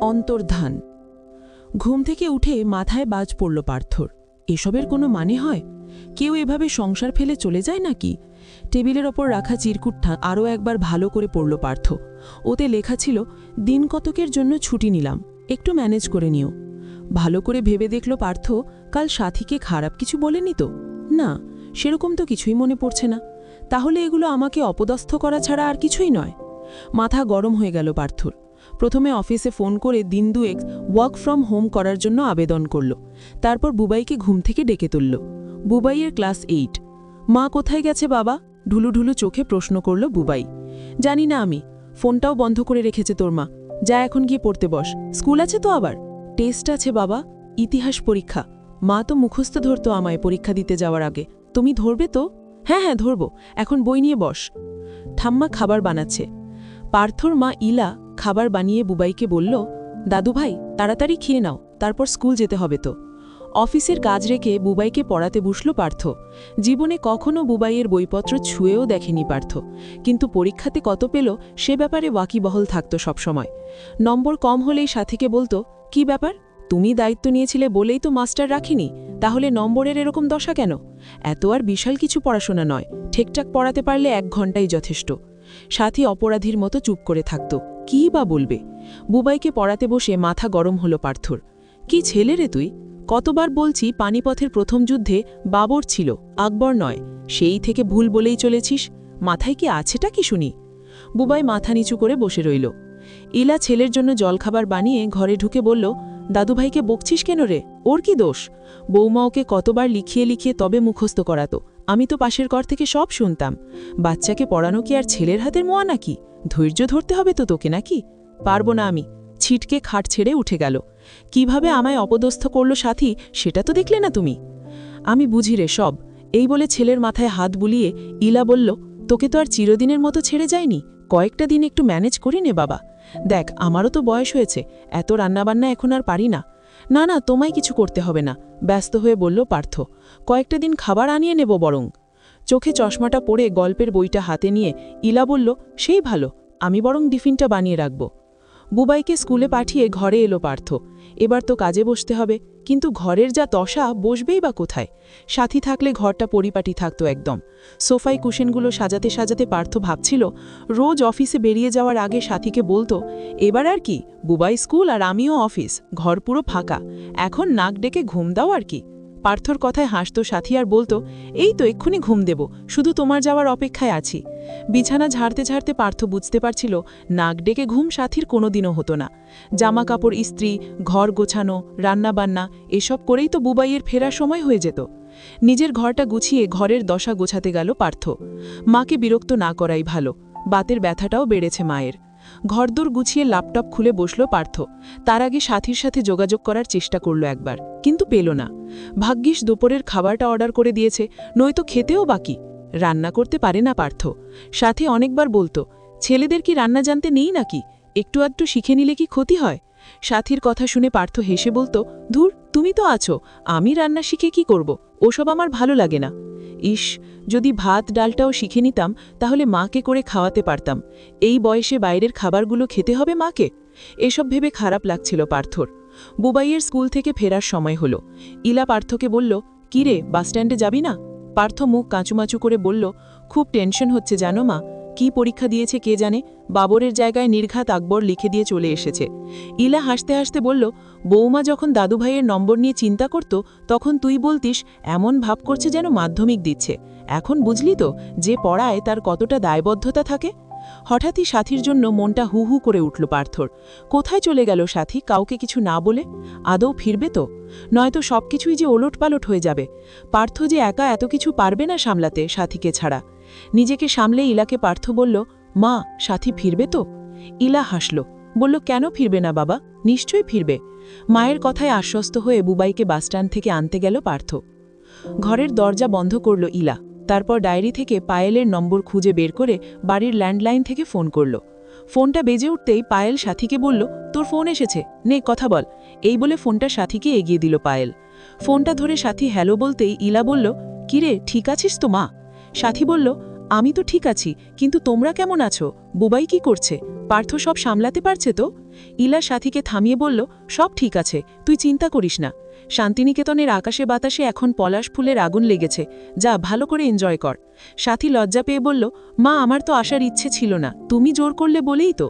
অন্তর্ধান। ঘুম থেকে উঠে মাথায় বাজ পড়ল পার্থর। এসবের কোনো মানে হয়? কেউ এভাবে সংসার ফেলে চলে যায় নাকি? টেবিলের ওপর রাখা চিরকুটটা আরও একবার ভালো করে পড়ল পার্থ। ওতে লেখা ছিল, দিন কতকের জন্য ছুটি নিলাম, একটু ম্যানেজ করে নিও। ভালো করে ভেবে দেখল পার্থ, কাল সাথীকে খারাপ কিছু বলেনি তো? না, সেরকম তো কিছুই মনে পড়ছে না। তাহলে এগুলো আমাকে অপদস্থ করা ছাড়া আর কিছুই নয়? মাথা গরম হয়ে গেল পার্থর। প্রথমে অফিসে ফোন করে দিন দুয়েক ওয়ার্ক ফ্রম হোম করার জন্য আবেদন করল। তারপর বুবাইকে ঘুম থেকে ডেকে তুলল। বুবাইয়ের ক্লাস এইট। মা কোথায় গেছে বাবা? ঢুলু ঢুলু চোখে প্রশ্ন করল বুবাই। জানি না আমি। ফোনটাও বন্ধ করে রেখেছে তোর মা। যা এখন গিয়ে পড়তে বস। স্কুল আছে তো আবার? টেস্ট আছে বাবা। ইতিহাস পরীক্ষা। মা তো মুখস্থ ধরতো আমায় পরীক্ষা দিতে যাওয়ার আগে। তুমি ধরবে তো? হ্যাঁ হ্যাঁ ধরব। এখন বই নিয়ে বস। ঠাম্মা খাবার বানাচ্ছে। পার্থর মা ইলা খাবার বানিয়ে বুবাইকে বলল, দাদু ভাই, তাড়াতাড়ি খেয়ে নাও, তারপর স্কুল যেতে হবে তো। অফিসের কাজ রেখে বুবাইকে পড়াতে বসল পার্থ। জীবনে কখনো বুবাইয়ের বইপত্র ছুঁয়েও দেখেনি পার্থ, কিন্তু পরীক্ষাতে কত পেল সে ব্যাপারে ওয়াকিবহল থাকত সবসময়। নম্বর কম হলেই সাথীকে বলতো, কি ব্যাপার? তুমি দায়িত্ব নিয়েছিলে বলেই তো মাস্টার রাখিনি, তাহলে নম্বরের এরকম দশা কেন? এত আর বিশাল কিছু পড়াশোনা নয়, ঠিকঠাক পড়াতে পারলে এক ঘন্টাই যথেষ্ট। সাথী অপরাধীর মতো চুপ করে থাকত। কী বা বলবে? বুবাইকে পড়াতে বসে মাথা গরম হলো পার্থর। কি ছেলে রে তুই? কতবার বলছি পানিপথের প্রথম যুদ্ধে বাবর ছিল, আকবর নয়। সেই থেকে ভুল বলেই চলেছিস? মাথায় কি আছেটা কি শুনি? বুবাই মাথা নিচু করে বসে রইল। ইলা ছেলের জন্য জলখাবার বানিয়ে ঘরে ঢুকে বলল, দাদুভাইকে বকছিস কেন রে? ওর কি দোষ? বৌমা ওকে কতবার লিখিয়ে লিখিয়ে তবে মুখস্থ করাতো। আমি তো পাশের ঘর থেকে সব শুনতাম। বাচ্চাকে পড়ানো কি আর ছেলের হাতের মোয়া নাকি? ধৈর্য ধরতে হবে তো তোকে নাকি? পারব না আমি। ছিটকে খাট ছেড়ে উঠে গেল। কীভাবে আমায় অপদস্থ করল সাথী, সেটা তো দেখলে না তুমি। আমি বুঝি রে সব। এই বলে ছেলের মাথায় হাত বুলিয়ে ইলা বলল, তোকে তো আর চিরদিনের মতো ছেড়ে যায়নি। কয়েকটা দিন একটু ম্যানেজ করি নে বাবা। দেখ, আমারও তো বয়স হয়েছে। এত রান্নাবান্না এখন আর পারি না। না না, তোমায় কিছু করতে হবে না। ব্যস্ত হয়ে বলল পার্থ। কয়েকটা দিন খাবার আনিয়ে নেব বরং। চোখে চশমাটা পরে গল্পের বইটা হাতে নিয়ে ইলা বলল, সেই ভালো, আমি বরং টিফিনটা বানিয়ে রাখব। বুবাইকে স্কুলে পাঠিয়ে ঘরে এলো পার্থ। এবার তো কাজে বসতে হবে। কিন্তু ঘরের যা দশা বসবেই বা কোথায়? সাথী থাকলে ঘরটা পরিপাটি থাকতো একদম। সোফাই কুশনগুলো সাজাতে সাজাতে পার্থ ভাবছিল, রোজ অফিসে বেরিয়ে যাওয়ার আগে সাথীকে বলতো, এবার আর কি? বুবাই স্কুল আর আমিও অফিস, ঘর পুরো ফাঁকা। এখন নাক ডেকে ঘুম দাও আর কি? পার্থর কথায় হাসত সাথী আর বলতো, এই তো এক্ষুনি ঘুম দেব, শুধু তোমার যাওয়ার অপেক্ষায় আছি। বিছানা ঝাড়তে ঝাড়তে পার্থ বুঝতে পারছিল, নাক ডেকে ঘুম সাথীর কোনোদিনও হতো না। জামা কাপড় ইস্ত্রি, ঘর গোছানো, রান্নাবান্না, এসব করেই তো বুবাইয়ের ফেরার সময় হয়ে যেত। নিজের ঘরটা গুছিয়ে ঘরের দশা গোছাতে গেল পার্থ। মাকে বিরক্ত না করাই ভালো, বাতের ব্যথাটাও বেড়েছে মায়ের। ঘরদোর গুছিয়ে ল্যাপটপ খুলে বসল পার্থ। তার আগে সাথীর সাথে যোগাযোগ করার চেষ্টা করল একবার, কিন্তু পেল না। ভাগ্যিস দুপুরের খাবারটা অর্ডার করে দিয়েছে, নয়তো খেতেও বাকি। রান্না করতে পারে না পার্থ। সাথে অনেকবার বলতো, ছেলেদের কি রান্না জানতে নেই নাকি? একটু আধটু শিখে নিলে কি ক্ষতি হয়? সাথীর কথা শুনে পার্থ হেসে বলতো, ধুর, তুমি তো আছো, আমি রান্না শিখে কি করব? ওসব আমার ভালো লাগে না। ইস, যদি ভাত, ডালটাও শিখে নিতাম, তাহলে মাকে করে খাওয়াতে পারতাম। এই বয়সে বাইরের খাবারগুলো খেতে হবে মাকে? এসব ভেবে খারাপ লাগছিল পার্থর। বুবাইয়ের স্কুল থেকে ফেরার সময় হলো। ইলা পার্থকে বলল, কিরে, বাসস্ট্যান্ডে যাবি না? পার্থ মুখ কাঁচুমাচু করে বলল, খুব টেনশন হচ্ছে জানো মা কি পরীক্ষা দিয়েছে কে জানে, বাবরের জায়গায় নির্ঘাত আকবর লিখে দিয়ে চলে এসেছে। ইলা হাসতে হাসতে বলল বৌমা যখন দাদুভাইয়ের নম্বর নিয়ে চিন্তা করত, তখন তুই বলতিস, এমন ভাব করছে যেন মাধ্যমিক দিচ্ছে। এখন বুঝলি তো, যে পড়ায় তার কতটা দায়বদ্ধতা থাকে? হঠাৎই সাথীর জন্য মনটা হু হু করে উঠল পার্থর। কোথায় চলে গেল সাথী, কাউকে কিছু না বলে? আদৌ ফিরবে তো? নয়তো সবকিছুই যে ওলটপালট হয়ে যাবে। পার্থ যে একা এত কিছু পারবে না সামলাতে সাথীকে ছাড়া। নিজেকে সামলে ইলাকে পার্থ বলল, মা, সাথী ফিরবে তো? ইলা হাসল, বলল, কেন ফিরবে না বাবা? নিশ্চয়ই ফিরবে। মায়ের কথায় আশ্বস্ত হয়ে বুবাইকে বাসস্ট্যান্ড থেকে আনতে গেল পার্থ। ঘরের দরজা বন্ধ করল ইলা। তারপর ডায়েরি থেকে পায়েলের নম্বর খুঁজে বের করে বাড়ির ল্যান্ডলাইন থেকে ফোন করল। ফোনটা বেজে উঠতেই পায়েল সাথীকে বলল, তোর ফোন এসেছে। নে, কথা বল। এই বলে ফোনটা সাথীকে এগিয়ে দিল পায়েল। ফোনটা ধরে সাথী হ্যালো বলতেই ইলা বলল, কিরে, ঠিক আছিস তো মা? সাথী বলল, আমি তো ঠিক আছি, কিন্তু তোমরা কেমন আছো? বুবাই কি করছে? পার্থ সব সামলাতে পারছে তো? ইলা সাথীকে থামিয়ে বলল, সব ঠিক আছে, তুই চিন্তা করিস না। শান্তিনিকেতনের আকাশে বাতাসে এখন পলাশ ফুলের আগুন লেগেছে। যা ভালো করে এনজয় কর। সাথী লজ্জা পেয়ে বলল, মা, আমার তো আসার ইচ্ছে ছিল না, তুমি জোর করলে বলেই তো।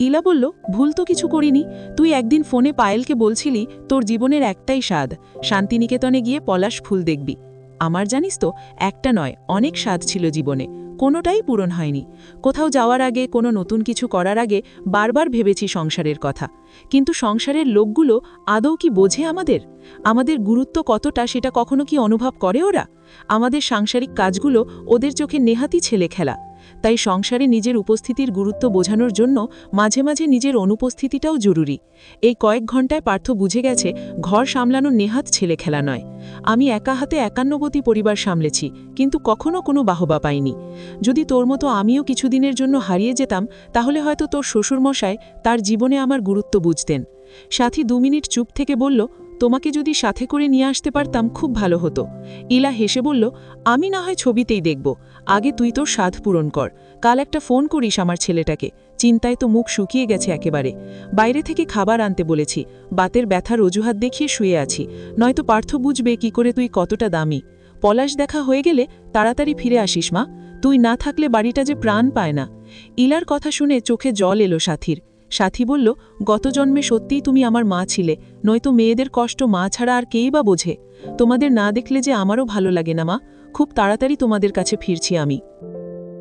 ইলা বলল, ভুল তো কিছু করিনি। তুই একদিন ফোনে পায়েলকে বলছিলি, তোর জীবনের একটাই স্বাদ, শান্তিনিকেতনে গিয়ে পলাশ ফুল দেখবি। আমার জানিস তো, একটা নয়, অনেক স্বাদ ছিল জীবনে। কোনোটাই পূরণ হয়নি। কোথাও যাওয়ার আগে, কোনো নতুন কিছু করার আগে বারবার ভেবেছি সংসারের কথা। কিন্তু সংসারের লোকগুলো আদৌ কি বোঝে আমাদের? আমাদের গুরুত্ব কতটা সেটা কখনো কি অনুভব করে ওরা? আমাদের সাংসারিক কাজগুলো ওদের চোখে নেহাতি ছেলে খেলা। তাই সংসারে নিজের উপস্থিতির গুরুত্ব বোঝানোর জন্য মাঝে মাঝে নিজের অনুপস্থিতিটাও জরুরি। এই কয়েক ঘন্টায় পার্থ বুঝে গেছে, ঘর সামলানো নেহাত ছেলে খেলা নয়। আমি একা হাতে একান্নবতী পরিবার সামলেছি, কিন্তু কখনো কোনো বাহবা পাইনি। যদি তোর মতো আমিও কিছুদিনের জন্য হারিয়ে যেতাম, তাহলে হয়তো তোর শ্বশুরমশায় তার জীবনে আমার গুরুত্ব বুঝতেন। সাথী দু মিনিট চুপ থেকে বলল তোমাকে যদি সাথে করে নিয়ে আসতে পারতাম, খুব ভালো হতো। ইলা হেসে বলল, আমি না হয় ছবিতেই দেখব। আগে তুই তোর স্বাদ পূরণ কর। কাল একটা ফোন করিস আমার ছেলেটাকে। চিন্তায় তো মুখ শুকিয়ে গেছে একেবারে। বাইরে থেকে খাবার আনতে বলেছি। বাতের ব্যথার অজুহাত দেখিয়ে শুয়ে আছি। নয়তো পার্থ বুঝবে কি করে তুই কতটা দামি। পলাশ দেখা হয়ে গেলে তাড়াতাড়ি ফিরে আসিস মা। তুই না থাকলে বাড়িটা যে প্রাণ পায় না। ইলার কথা শুনে চোখে জল এলো সাথীর। সাথী বলল, গত জন্মে সত্যিই তুমি আমার মা ছিলে, নয়তো মেয়েদের কষ্ট মা ছাড়া আর কেই বা বোঝে। তোমাদের না দেখলে যে আমারও ভালো লাগে না মা। খুব তাড়াতাড়ি তোমাদের কাছে ফিরছি আমি।